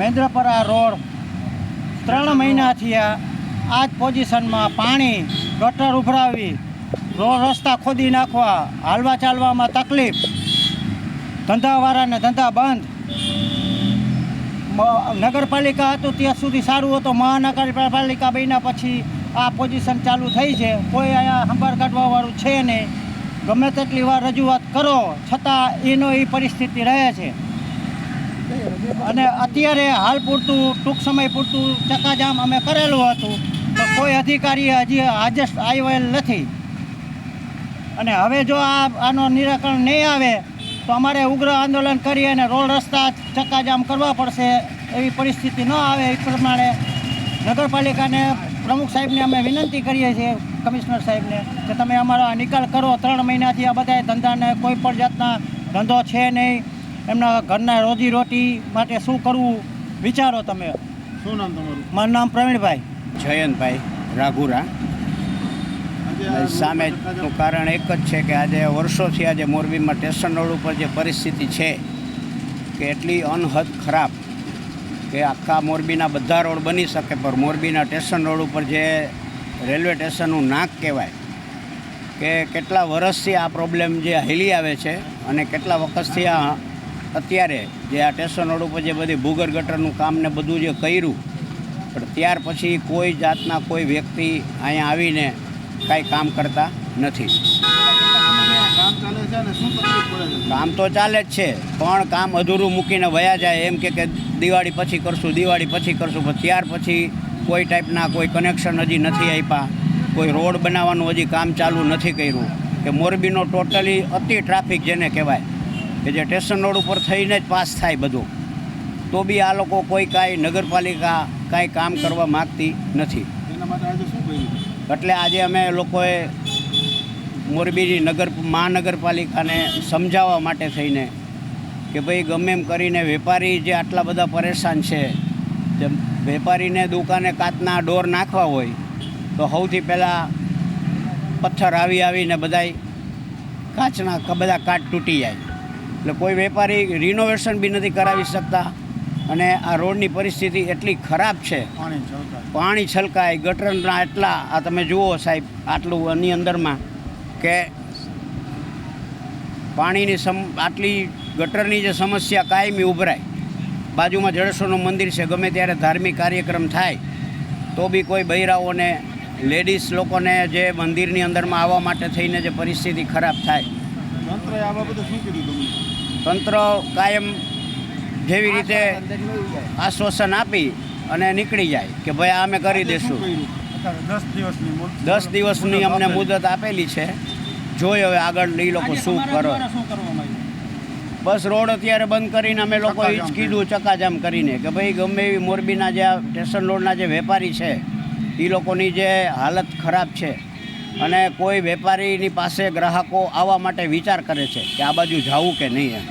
Mahendrapara road. ત્રણ મહિનાથી આ આ જ પોઝિશનમાં પાણી ગટર ઉભરાવી, રોડ રસ્તા ખોદી નાખવા, હાલવા ચાલવામાં તકલીફ. ધંધાવાળાને ધંધા બંધ. નગરપાલિકા હતું ત્યાં સુધી સારું હતું. મહાનગરપાલિકા બન્યા પછી આ પોઝિશન ચાલુ થઈ છે. કોઈ અહીંયા સંભાળ કાઢવાવાળું છે નહીં. ગમે તેટલી વાર રજૂઆત કરો, છતાં એનો એ પરિસ્થિતિ રહે છે. અને અત્યારે હાલ પૂરતું, ટૂંક સમય પૂરતું ચકાજામ અમે કરેલું હતું. તો કોઈ અધિકારી હજી હાજર આવેલ નથી. અને હવે જો આ, આનો નિરાકરણ નહીં આવે, તો અમારે ઉગ્ર આંદોલન કરી અને રોડ રસ્તા ચક્કાજામ કરવા પડશે એવી પરિસ્થિતિ ન આવે એ પ્રમાણે નગરપાલિકાને પ્રમુખ સાહેબને અમે વિનંતી કરીએ છીએ, કમિશનર સાહેબને, કે તમે અમારો નિકાલ કરો. ત્રણ મહિનાથી આ બધા ધંધાને કોઈ પણ જાતના ધંધો છે નહીં. એમના ઘરના રોજીરોટી માટે શું કરવું વિચારો તમે? શું નામ તમારું? મારું નામ પ્રવીણભાઈ. જયંતભાઈ રાઘુરા. આજે સામેનું કારણ એક જ છે કે આજે વર્ષોથી આજે મોરબીમાં સ્ટેશન રોડ ઉપર જે પરિસ્થિતિ છે કે એટલી અનહદ ખરાબ કે આખા મોરબીના બધા રોડ બની શકે પણ મોરબીના સ્ટેશન રોડ ઉપર જે રેલવે સ્ટેશનનું નાક કહેવાય કે કેટલા વર્ષથી આ પ્રોબ્લેમ જે હેલી આવે છે અને કેટલા વખતથી આ અત્યારે જે આ સ્ટેશન રોડ ઉપર જે બધી ભૂગર ગટરનું કામ ને બધું જે કર્યું, પણ ત્યાર પછી કોઈ જાતના કોઈ વ્યક્તિ અહીંયા આવીને કાંઈ કામ કરતા નથી. કામ તો ચાલે જ છે, પણ કામ અધૂરું મૂકીને વયા જાય એમ કે દિવાળી પછી કરશું, દિવાળી પછી કરશું, પણ ત્યાર પછી કોઈ ટાઈપના કોઈ કનેક્શન હજી નથી આપ્યા, કોઈ રોડ બનાવવાનું હજી કામ ચાલુ નથી કર્યું, કે મોરબીનો ટોટલી અતિ ટ્રાફિક જેને કહેવાય. કે જે સ્ટેશન રોડ ઉપર થઈને જ પાસ થાય બધું તો બી આ લોકો કોઈ કાંઈ નગરપાલિકા કાંઈ કામ કરવા માગતી નથી. એટલે આજે અમે લોકોએ મોરબીની નગર મહાનગરપાલિકાને સમજાવવા માટે થઈને કે ભાઈ ગમે એમ કરીને વેપારી જે આટલા બધા પરેશાન છે તે વેપારીને દુકાને કાચના ડોર નાખવા હોય તો સૌથી પહેલાં પથ્થર આવી આવીને બધાય કાચના બધા કાચ તૂટી જાય. એટલે કોઈ વેપારી રિનોવેશન બી નથી કરાવી શકતા. અને આ રોડની પરિસ્થિતિ એટલી ખરાબ છે. પાણી છલકાય. ગટરના એટલા આ તમે જુઓ સાહેબ આટલું આની અંદરમાં કે પાણીની સમ આટલી ગટરની જે સમસ્યા કાયમી ઉભરાય. બાજુમાં જડેશ્વરનું મંદિર છે ગમે ત્યારે ધાર્મિક કાર્યક્રમ થાય તો બી કોઈ બૈરાઓને લેડીઝ લોકોને જે મંદિરની અંદરમાં આવવા માટે થઈને જે પરિસ્થિતિ ખરાબ થાય તંત્રએ આ બાબતે શું કીધું તમને? તંત્ર કાયમ જેવી રીતે આશ્વાસન આપી અને નીકળી જાય કે ભાઈ આ અમે કરી દઈશું દસ દિવસની દસ દિવસની અમને મુદત આપેલી છે. જોઈએ હવે આગળ એ લોકો શું કરો. બસ રોડ અત્યારે બંધ કરીને અમે લોકો એ જ કીધું ચકાજામ કરીને કે ભાઈ ગમે એવી મોરબીના જે આ સ્ટેશન રોડના જે વેપારી છે એ લોકોની જે હાલત ખરાબ છે. અને કોઈ વેપારીની પાસે ગ્રાહકો આવવા માટે વિચાર કરે છે કે આ બાજુ જવું કે નહીં એમ.